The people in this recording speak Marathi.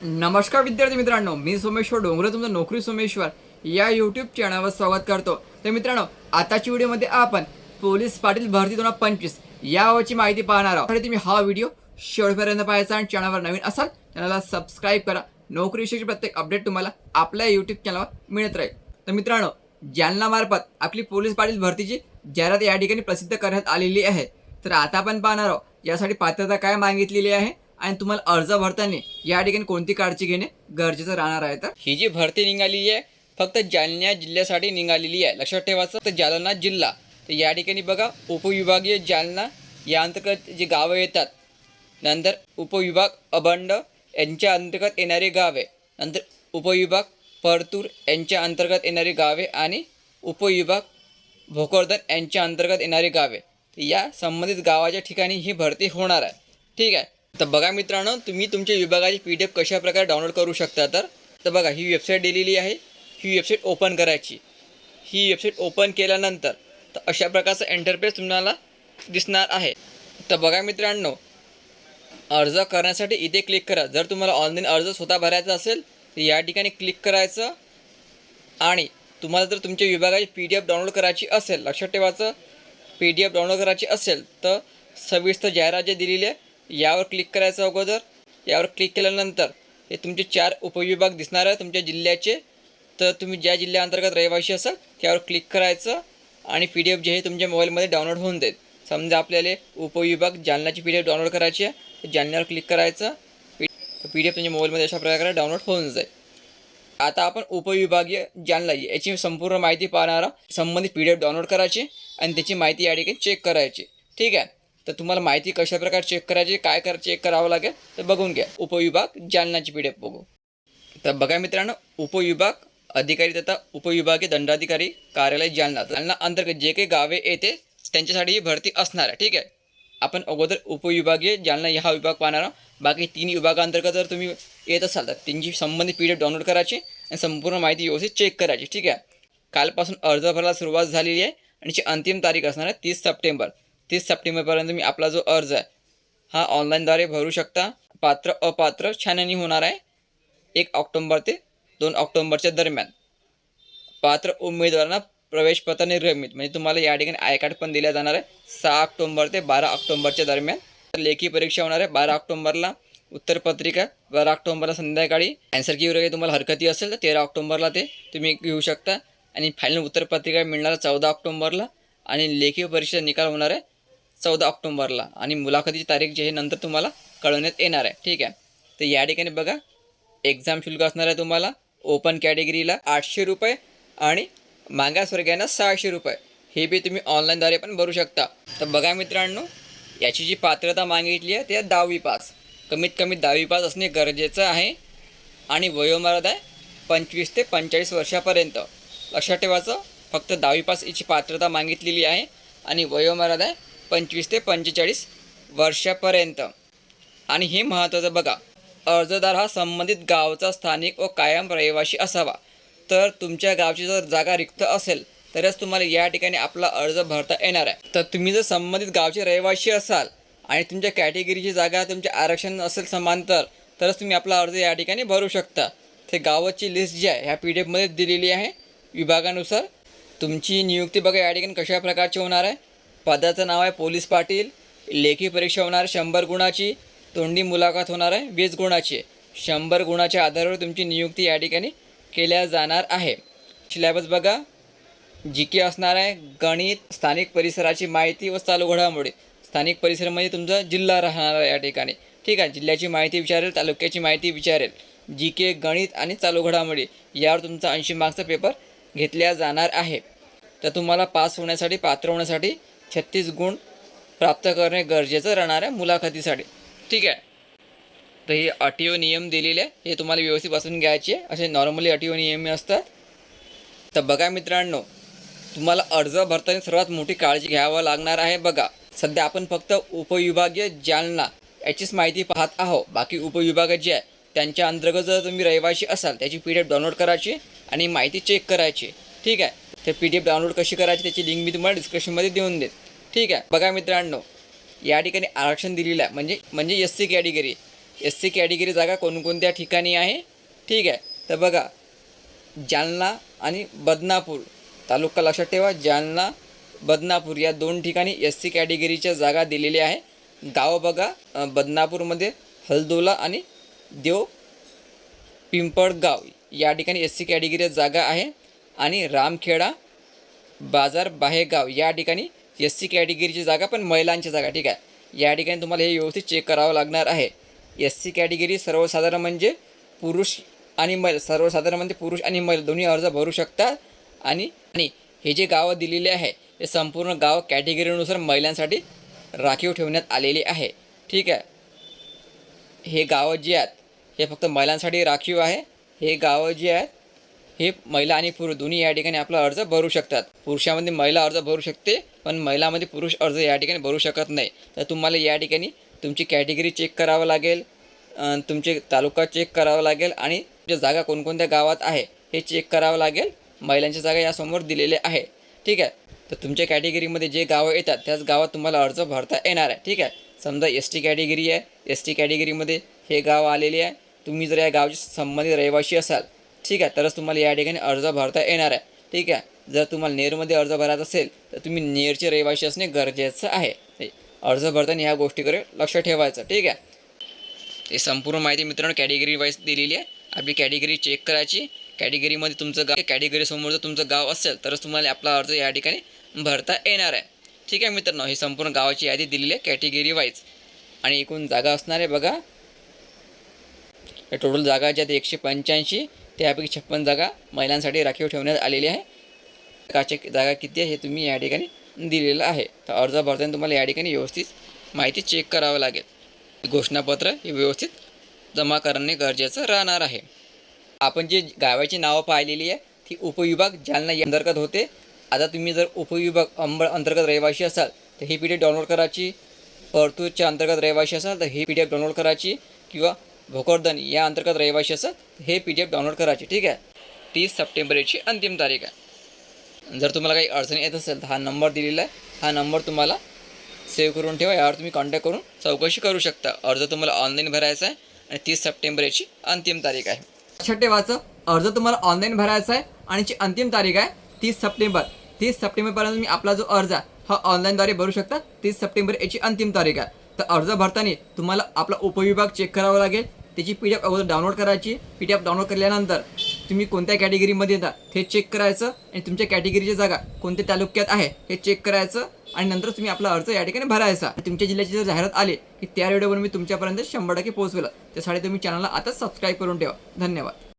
नमस्कार विद्यार्थी मित्रांनो मी सोमेश्वर डोंगरे तुमचं नोकरी सोमेश्वर या यूट्यूब चॅनलवर स्वागत करतो. तर मित्रांनो आताच्या व्हिडिओमध्ये आपण पोलीस पाटील भरती दोन हजार पंचवीस यावरची माहिती पाहणार आहोत. तुम्ही हा व्हिडिओ शेवटपर्यंत पाहायचा आणि चॅनलवर नवीन असाल चॅनलला सबस्क्राईब करा. नोकरीविषयीची प्रत्येक अपडेट तुम्हाला आपल्या यूट्यूब चॅनलवर मिळत राहील. तर मित्रांनो जालनामार्फत आपली पोलीस पाटील भरतीची जाहिरात या ठिकाणी प्रसिद्ध करण्यात आलेली आहे. तर आता आपण पाहणार आहोत यासाठी पात्रता काय मागितलेली आहे? आणि तुम्हाला अर्ज भरताना या ठिकाणी कोणती काळजी घेणे गरजेचं राहणार आहे तर? ही जी भरती निघालेली आहे फक्त जालना जिल्ह्यासाठी निघालेली आहे. लक्षात ठेवायचं तर जालना जिल्हा. तर या ठिकाणी बघा उपविभागीय जालना या अंतर्गत जी गावं येतात नंतर उपविभाग अबंड यांच्या अंतर्गत येणारी गावे नंतर उपविभाग परतूर यांच्या अंतर्गत येणारी गावे आणि उपविभाग भोकरदन यांच्या अंतर्गत येणारी गावे या संबंधित गावाच्या ठिकाणी ही भरती होणार आहे. ठीक आहे? तर बघा मित्रांनो तुम्ही तुमच्या विभागाची पी डी एफ कशाप्रकारे डाउनलोड करू शकता तर? तर बघा ही वेबसाईट दिलेली आहे. ही वेबसाईट ओपन करायची. ही वेबसाईट ओपन केल्यानंतर तर अशा प्रकारचा एंटरप्रेस तुम्हाला दिसणार आहे. तर बघा मित्रांनो अर्ज करण्यासाठी इथे क्लिक करा. जर तुम्हाला ऑनलाईन अर्ज स्वतः भरायचा असेल तर या ठिकाणी क्लिक करायचं. आणि तुम्हाला जर तुमच्या विभागाची पी डी एफ डाउनलोड करायची असेल लक्षात ठेवायचं पी डी एफ डाउनलोड करायची असेल तर सविस्तर जाहिरात जे दिलेली आहे यावर क्लिक करायचं अगोदर. यावर क्लिक केल्यानंतर हे तुमचे चार उपविभाग दिसणार आहे तुमच्या जिल्ह्याचे. तर तुम्ही ज्या जिल्ह्याअंतर्गत रहिवासी असाल त्यावर क्लिक करायचं आणि पी डी एफ जे हे तुमच्या मोबाईलमध्ये डाउनलोड होऊन जाईल. समजा आपल्याला उपविभाग जालन्याची पी डी एफ डाउनलोड करायची आहे तर जालन्यावर क्लिक करायचं. पी डी एफ तुमच्या मोबाईलमध्ये अशा प्रकारे डाउनलोड होऊन जाईल. आता आपण उपविभागीय जालना याची संपूर्ण माहिती पाहणार आहोत. संबंधित पी डी एफ डाउनलोड करायची आणि त्याची माहिती या ठिकाणी चेक करायची. ठीक आहे? तर तुम्हाला माहिती कशा प्रकारे चेक करायची काय कर चेक करावं लागेल तर बघून घ्या. उपविभाग जालनाची पी डी एफ बघू. तर बघा मित्रांनो उपविभाग अधिकारी तथा उपविभागीय दंडाधिकारी कार्यालय जालना. जालना अंतर्गत जे काही गावे येते त्यांच्यासाठी ही भरती असणार आहे. ठीक आहे? आपण अगोदर उपविभागीय जालना हा विभाग पाहणार आहोत. बाकी तीन विभागांतर्गत जर तुम्ही येत असाल तर त्यांची संबंधित पी डी एफ डाउनलोड करायची आणि संपूर्ण माहिती व्यवस्थित चेक करायची. ठीक आहे? कालपासून अर्ज भरायला सुरुवात झालेली आहे आणि जी अंतिम तारीख असणार आहे तीस सप्टेंबर. तीस सप्टेंबरपर्यंत मी आपला जो अर्ज आहे हा ऑनलाईनद्वारे भरू शकता. पात्र अपात्र छाननी होणार आहे. एक ऑक्टोंबर ते दोन ऑक्टोंबरच्या दरम्यान. पात्र उमेदवारांना प्रवेशपत्र निर्गमित. म्हणजे तुम्हाला या ठिकाणी आय कार्ड पण दिल्या जाणार आहे. सहा ऑक्टोंबर ते बारा ऑक्टोंबरच्या दरम्यान. लेखी परीक्षा होणार आहे. बारा ऑक्टोंबरला उत्तरपत्रिका बारा ऑक्टोंबरला संध्याकाळी. आन्सर की वगैरे तुम्हाला हरकती असेल तर तेरा ऑक्टोंबरला ते तुम्ही घेऊ शकता. आणि फायनल उत्तरपत्रिका मिळणार चौदा ऑक्टोंबरला. आणि लेखी परीक्षा निकाल होणार आहे. चौदा ऑक्टोंबरला. आणि मुलाखतीची तारीख जी आहे नंतर तुम्हाला कळवण्यात येणार आहे. ठीक आहे? तर या ठिकाणी बघा एक्झाम शुल्क असणार आहे तुम्हाला. ओपन कॅटेगरीला आठशे रुपये आणि मागासवर्गीयांना सहाशे रुपये. हे बी तुम्ही ऑनलाईनद्वारे पण भरू शकता. तर बघा मित्रांनो याची जी पात्रता मागितली आहे ते दहावी पास. कमीत कमी दहावी पास असणे गरजेचं आहे. आणि वयोमर्यादा आहे पंचवीस ते पंचेचाळीस वर्षापर्यंत. लक्षात ठेवायचं फक्त दहावी पास याची पात्रता मागितलेली आहे. आणि वयोमर्यादा आहे पंचवीस ते पंचेचाळीस वर्षापर्यंत. आणि हे महत्त्वाचं बघा अर्जदार हा संबंधित गावचा स्थानिक व कायम रहिवाशी असावा. तर तुमच्या गावची जर जागा रिक्त असेल तरच तुम्हाला या ठिकाणी आपला अर्ज भरता येणार आहे. तर तुम्ही जर संबंधित गावचे रहिवाशी असाल आणि तुमच्या कॅटेगरीची जागा तुमचे आरक्षण असेल समांतर तरच तुम्ही आपला अर्ज या ठिकाणी भरू शकता. ते गावाची लिस्ट जी आहे ह्या पी डी एफमध्ये दिलेली आहे. विभागानुसार तुमची नियुक्ती बघा या ठिकाणी कशा प्रकारची होणार आहे. पदाचं नाव आहे पोलीस पाटील. लेखी परीक्षा होणार शंभर गुणाची. तोंडी मुलाखत होणार आहे वीस गुणाची. शंभर गुणाच्या आधारावर तुमची नियुक्ती या ठिकाणी केल्या जाणार आहे. सिलेबस बघा. जी के असणार आहे गणित स्थानिक परिसराची माहिती व चालू घडामोडी. स्थानिक परिसर म्हणजे तुमचा जिल्हा राहणार आहे या ठिकाणी. ठीक आहे जिल्ह्याची माहिती विचारेल तालुक्याची माहिती विचारेल. जी के गणित आणि चालू घडामोडी यावर तुमचा ऐंशी मार्क्सचा पेपर घेतल्या जाणार आहे. तर तुम्हाला पास होण्यासाठी पात्र होण्यासाठी छत्तीस गुण प्राप्त करणे गरजेचं राहणार आहे मुलाखतीसाठी. ठीक आहे? तर हे अटीओ नियम दिलेले आहे. हे तुम्हाला व्यवस्थित वाचून घ्यायचे असे नॉर्मली अटीओ नियम असतात. तर बघा मित्रांनो तुम्हाला अर्ज भरताना सर्वात मोठी काळजी घ्यावं लागणार आहे बघा. सध्या आपण फक्त उपविभागीय जालना याचीच माहिती पाहत आहो बाकी उपविभाग जे आहे त्यांच्या अंतर्गत जर तुम्ही रहिवासी असाल त्याची पी डी एफ डाउनलोड करायची आणि माहिती चेक करायची. ठीक आहे? तर पी डी एफ डाउनलोड कशी करायची त्याची लिंक मी तुम्हाला डिस्क्रिप्शनमध्ये देऊन देत ठीक आहे? बघा मित्रांनो या ठिकाणी आरक्षण दिलेलं आहे. म्हणजे म्हणजे S C category S C category जागा कोणकोणत्या ठिकाणी आहे? ठीक आहे? तर बघा जालना आणि बदनापूर. तालुका लक्षात ठेवा जालना बदनापूर या दोन ठिकाणी एस सी कॅटेगरीच्या जागा दिलेल्या आहे. गाव बघा बदनापूरमध्ये हलदोला आणि देव पिंपळगाव या ठिकाणी एस सी कॅटेगरीच्या जागा आहे. आणि रामखेडा बाजार बाहेगाव या ठिकाणी एस सी कॅटेगरीची जागा पण महिलांची जागा ठीक आहे? या ठिकाणी तुम्हाला हे व्यवस्थित चेक करावं लागणार आहे. एस सी कॅटेगरी सर्वसाधारण म्हणजे पुरुष आणि महिला सर्वसाधारण म्हणजे पुरुष आणि महिला दोन्ही अर्ज भरू शकतात आणि आणि हे जे गावं दिलेले आहे हे संपूर्ण गाव कॅटेगरीनुसार महिलांसाठी राखीव ठेवण्यात आलेले आहे. ठीक आहे? हे गावं जी आहेत हे फक्त महिलांसाठी राखीव आहे. हे गावं जी आहेत हे महिला आणि पुरुष दोन्ही या ठिकाणी आपला अर्ज भरू शकतात. पुरुषामध्ये महिला अर्ज भरू शकते पण महिलामध्ये पुरुष अर्ज या ठिकाणी भरू शकत नाही. तर तुम्हाला या ठिकाणी तुमची कॅटेगरी चेक करावं लागेल तुमचे तालुका चेक करावा लागेल आणि तुमच्या जागा कोणकोणत्या गावात आहे हे चेक करावं लागेल. महिलांच्या जागा यासमोर दिलेले आहे. ठीक आहे? तर तुमच्या कॅटेगरीमध्ये जे गावं येतात त्याच गावात तुम्हाला अर्ज भरता येणार आहे. ठीक आहे? समजा एस टी कॅटेगरी आहे. एस टी कॅटेगरीमध्ये हे गाव आलेले आहे. तुम्ही जर या गावचे संबंधित रहिवासी असाल ठीक आहे तरच तुम्हाला या ठिकाणी अर्ज भरता येणार आहे. ठीक आहे जर तुम्हाला नेरमध्ये अर्ज भरायचा असेल तर तुम्ही नेरचे रहिवासी असणे गरजेचं आहे. अर्ज भरताना ह्या गोष्टीकडे लक्ष ठेवायचं ठीक आहे. ते संपूर्ण माहिती मित्रांनो कॅटेगरी वाईज दिलेली आहे. आपली कॅटेगरी चेक करायची. कॅटेगरीमध्ये तुमचं गाव कॅटेगरीसमोर जर तुमचं गाव असेल तरच तुम्हाला आपला अर्ज या ठिकाणी भरता येणार आहे. ठीक आहे मित्रांनो ही संपूर्ण गावाची यादी दिलेली आहे कॅटेगरी वाईज आणि एकूण जागा असणार आहे बघा. टोटल जागा ज्या आहेत एकशे पंच्याऐंशी. त्यापैकी छप्पन जागा महिलांसाठी राखीव ठेवण्यात आलेली आहे. काचे जागा किती आहे हे तुम्ही या ठिकाणी दिलेलं आहे. तर अर्ज भरताना तुम्हाला या ठिकाणी व्यवस्थित माहिती चेक करावं लागेल. घोषणापत्र हे व्यवस्थित जमा करणे गरजेचं राहणार आहे. आपण जे गावाची नावं पाहिलेली आहे ती उपविभाग जालना या अंतर्गत होते. आता तुम्ही जर उपविभाग अंबळ अंतर्गत रहिवासी असाल तर ही पी डी एफ डाउनलोड करायची. परतूरच्या अंतर्गत रहिवासी असाल तर ही पी डी एफ डाउनलोड करायची किंवा भोकरदन या अंतर्गत रहिवासी असं हे पी डी एफ डाउनलोड करायची ठीक आहे? तीस सप्टेंबरची अंतिम तारीख आहे. जर तुम्हाला काही अडचणी येत असेल तर हा नंबर दिलेला आहे. हा नंबर तुम्हाला सेव्ह करून ठेवा यावर तुम्ही कॉन्टॅक्ट करून चौकशी करू शकता. अर्ज तुम्हाला ऑनलाईन भरायचा आहे आणि तीस सप्टेंबर याची अंतिम तारीख आहे. लक्षात ठेवायचं अर्ज तुम्हाला ऑनलाईन भरायचा आहे आणि जी अंतिम तारीख आहे तीस सप्टेंबर. तीस सप्टेंबरपर्यंत तुम्ही आपला जो अर्ज आहे हा ऑनलाईनद्वारे भरू शकता. तीस सप्टेंबर याची अंतिम तारीख आहे. तर अर्ज भरताना तुम्हाला आपला उपविभाग चेक करावा लागेल. त्याची पी डी एफ अगोदर डाउनलोड करायची. पी डी एफ डाउनलोड केल्यानंतर तुम्ही कोणत्या कॅटेगरीमध्ये येता हे चेक करायचं आणि तुमच्या कॅटेगरीची जागा कोणत्या तालुक्यात आहे हे चेक करायचं आणि नंतर तुम्ही आपला अर्ज या ठिकाणी भरायचा. तुमच्या जिल्ह्याची जर जाहिरात आली की त्या व्हिडिओवर मी तुमच्यापर्यंत शंभर टक्के पोहोचवेल. त्यासाठी तुम्ही चॅनलला आता सबस्क्राईब करून ठेवा. धन्यवाद.